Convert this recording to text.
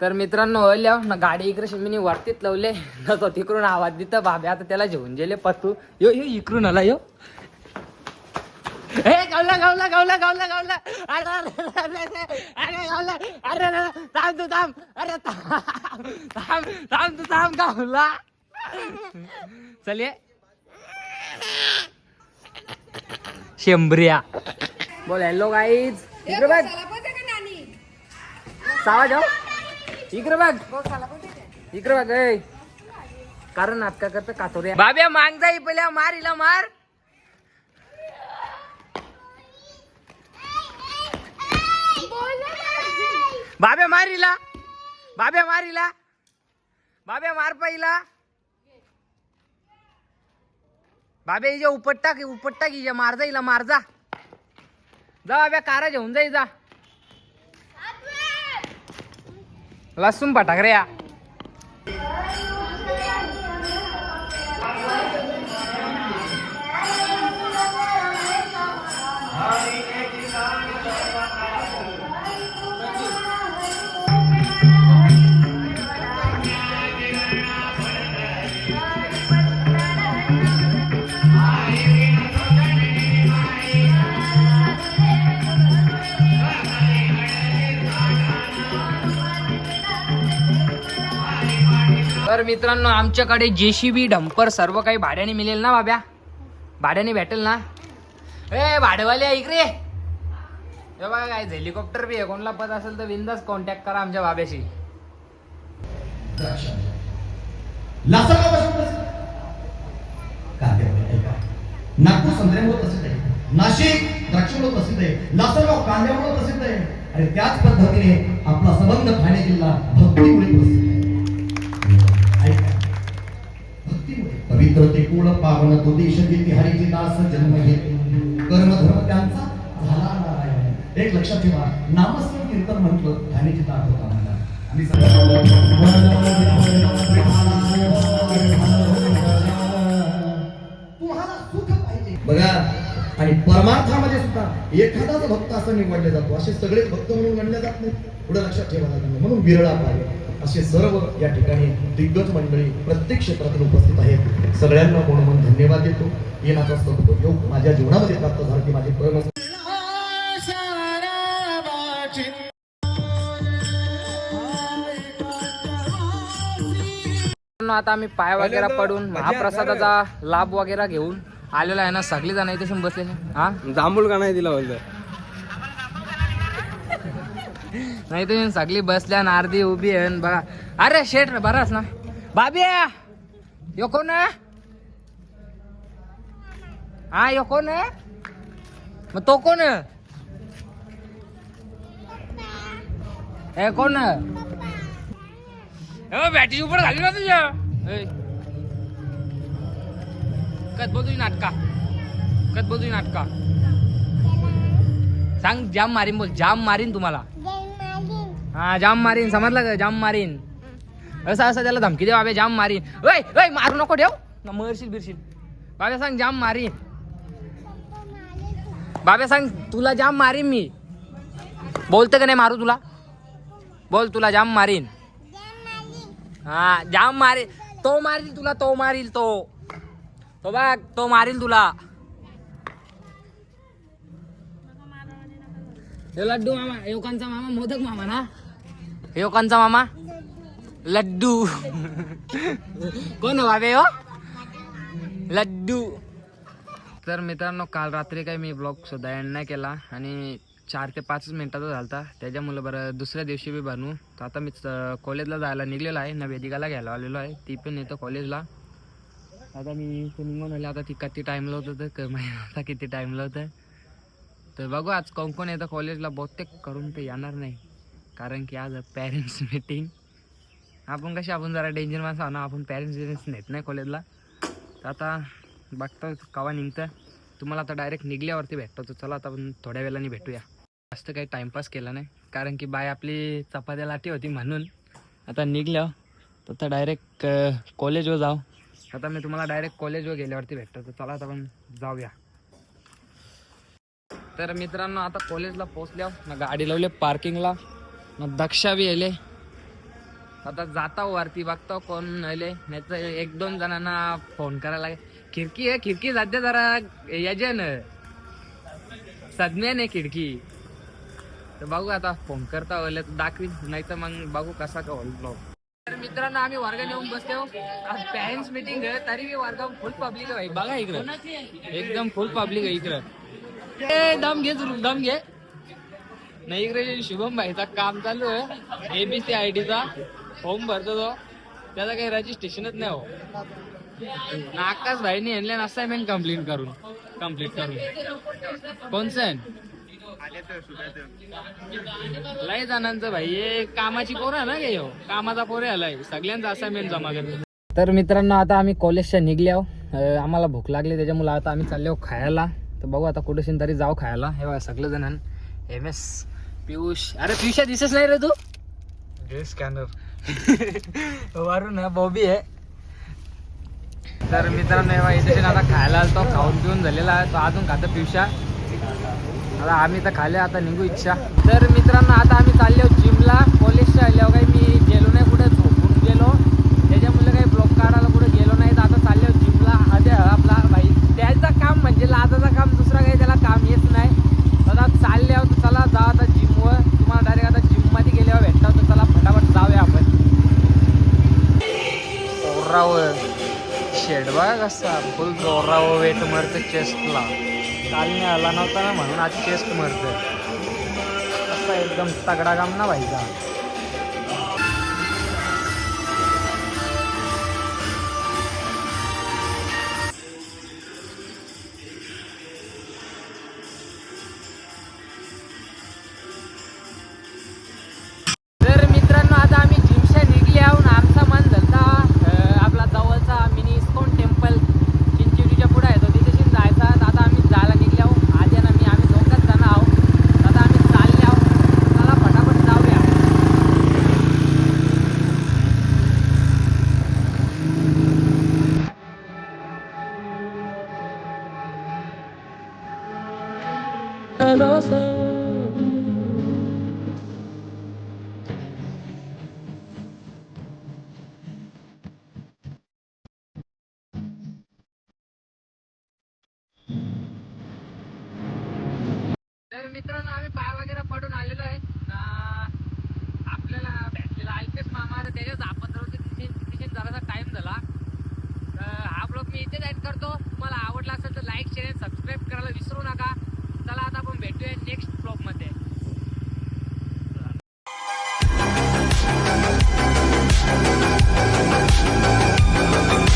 तर मित्रांनो होल्या ना गाडी इकडे मी वरतीत लावले. ना तो तिकडून आवाज देत बाबे आता त्याला घेऊन गेले पतू यो यो इकडून आला यो. ए गावला गावला गावला गावला गावला. अरे अरे अरे अरे अरे गावला. अरे थांब तू थांब. अरे थांब थांब तू थांब गावला. चल ये. शेंबऱ्या. बोल हॅलो गाईज इकडे बघ. सावा जाऊ इकडे बघ. इकडे बघ ऐ कारण नाटका करत कातोरे बाब्या मांग जाई पहिल्या मार हिला मार. बाब्या मार हिला. बाब्या मार हिला. बाब्या मार पहिला बाबे हिच्या उपट्टा की उपट्टा की हिच्या. मार जा हिला मार जा. जा बाब्या कारा घेऊन जाई जा लसूण पटाक तर मित्रांनो आमच्याकडे जेसीबी डंपर सर्व काही भाड्याने मिळेल ना बाब्या? भाड्याने भेटेल ना? ए भाडवाले इकडे हे बघा काय हेलिकॉप्टर बी आहे. कोणाला पद असेल तर बिंदास कॉन्टॅक्ट करा आमच्या बाब्याशी. नागपूर संत्र्यामुळे प्रसिद्ध आहे. नाशिक द्राक्षामुळे प्रसिद्ध आहे. लासलगाव कांद्यामुळे प्रसिद्ध आहे. आणि त्याच पद्धतीने आपला संबंध ठाणे जिल्हा भक्तीमुळे प्रसिद्ध आहे. पवित्र पावन तो देश देते हरीचे दास जन्म घेते. कर्म धर्म त्यांचा झाला नारायण एक लक्षात ठेवा नामस्मरण कीर्तन म्हटलं ठाणे जिल्हा होता मला तुम्हाला सुख पाहिजे. बघा आणि परमार्थामध्ये सुद्धा एखादाच भक्त असं निवडले जातो. असे सगळेच भक्त म्हणून गणले जात नाही पुढे लक्षात ठेवा लागेल म्हणून विरळा पाहिजे असे सर्व या ठिकाणी दिग्गज मंडळी प्रत्येक क्षेत्रातून उपस्थित आहेत. सगळ्यांना म्हणून धन्यवाद देतो. येण्याचा सद्योग माझ्या जीवनामध्ये प्राप्त झाला की माझे मित्रांनो, आता आम्ही पाय वगैरे पडून महाप्रसादाचा लाभ वगैरे घेऊन आलेला आहे ना सगळी जण इथे बसलेले हा? जांभूळ का नाही दिला बोलतोय? नाही तुम्ही सगळी बसल्या ना अर्धी उभी आहे आणि बघा अरे शेट बराच ना. बाबी यो कोण हा यो कोण मग तो कोण हे कोण बॅटरी उपर झाली ना तुझ्या. ए. कत बोलतोय नाटका? कत बोलतोय नाटका? सांग जाम मारीन बोल जाम मारीन तुम्हाला. हा जाम मारीन समजलं का? जाम मारीन. असं असं त्याला धमकी दे बाबे जाम मारीन. वय वय मारू नको ठेव. ना मरशील बिरशील. बाबा सांग जाम मारीन. बाबा सांग तुला जाम मारीन मी. बोलतं का नाही मारू तुला? बोल तुला जाम मारीन. हा जाम मारीन. तो मारील तुला तो मारील तो. तो बघ तो मारील तुला. हे लड्डू मामा योकांचा मामा मोदक मामा ना? योकांचा मामा? लड्डू। कोण बाबे हो लड्डू। तर मित्रांनो काल रात्री काही मी ब्लॉग सुद्धा एंड नाही केला आणि चार ते पाचच मिनिटाचा झालता. त्याच्यामुळे बरं दुसऱ्या दिवशी बी बनवू तर आता मी कॉलेजला जायला निघलेलो आहे. नवेदिकाला घ्यायला आलेलो आहे. ती पण येतो कॉलेजला आता मी इथून आता ती किती टाईमला होतं? तर क- माहिती आता किती टाईमला होतं. तर बघू आज कोण कोण येतं कॉलेजला बहुतेक करून ते येणार नाही. कारण की आज पॅरेंट्स मीटिंग आपण कशी आपण जरा डेंजर माणसं आहो ना आपण पॅरेंट्स बिरेंट्स नेत नाही कॉलेजला तर आता बघतो कवा निघतं. तुम्हाला आता डायरेक्ट निघल्यावरती भेटतो. तर चला आता आपण थोड्या वेळाने भेटूया. जास्त काही टाईमपास केला नाही. कारण की बाय आपली चपात्या लाटी होती म्हणून आता निघल्या. तर आता डायरेक्ट कॉलेजवर जाऊ. आता मी तुम्हाला डायरेक्ट कॉलेजवर गेल्यावरती भेटतो. तर चला आता आपण जाऊया. तर मित्रांनो आता कॉलेजला पोहोचल्या मग गाडी लावली पार्किंगला मग दक्षा बी येले. आता जाता वरती बघतो कोण आले नाही तर एक दोन जणांना फोन करायला लागेल खिडकी आहे खिडकी जाते जरा याचे ना सज्ञान आहे खिडकी. तर बघू आता फोन करता वगैरे दाखवी नाही तर मग बघू कसा का होईल ब्लॉग. तर मित्रांनो आम्ही वर्गात येऊन बसतो आज पॅरेंट्स मीटिंग आहे तरी वर्ग फुल पब्लिक आहे. बघा इकडं. एकदम फुल पब्लिक आहे इकडं. दम घे दम घे. नाही इकडे शुभम भाईचा काम चालू आहे एबीसी आय टीचा फॉर्म भरतो तो. त्याचा काही रजिस्ट्रेशनच नाही हो. नाकाच भाईने आणले असाइनमेंट कंप्लीट करून. कंप्लीट करून. कोणसन लय जणांचं भाई. हे कामाची पोर आहे ना गे ह्यो. कामाचा पोरे आलाय सगळ्यांचा असाइनमेंट जमा करतो. तर मित्रांनो आता आम्ही कॉलेजच्या निघले आहो आम्हाला भूक लागली. त्याच्यामुळे आता आम्ही चाललो आहो खायला. तर बघू आता कुठेशीन तरी जाऊ खायला. हे बघा सगळे जण एम एस पियुष. अरे पियुषा दिसत नाही रे तू? स्कॅनर. वरून बॉबी आहे. तर मित्रांनो हे इथे आता खायला आलतो. खाऊन पिऊन झालेला आहे. तो अजून खातो पिवशा आता आम्ही तर खाले आता निघू इच्छा. तर मित्रांनो आता आम्ही चाललो जिमला. कॉलेजच्या आल्यावर काही मी गेलो नाही कुठे झोपून गेलो त्याच्यामुळे काही ब्लॉक काढायला कुठे गेलो नाही तर आता चाललो जिमला अरे आपला भाई त्याचं काम म्हणजे लाजाचं काम दुसरं काही त्याला काम येत नाही तर आता चालले आहोत तर चला जा आता जिमवर तुम्हाला डायरेक्ट आता जिममध्ये गेल्यावर भेटता तर चला फटाफट जाऊया आपण जोरावर शेड बघा कसा फुल जोरावर वेट मरतं चेस्टला काल मी आला नव्हता ना म्हणून आज चेस्ट मरतं असा एकदम तगडा काम ना भाईचा मित्रांनो आम्ही पाय वगैरे पडून आलेलो आहे. आपल्याला भेटलेला अल्पेश मामा त्याच्याच आपण होते तिथे तिथे जरासा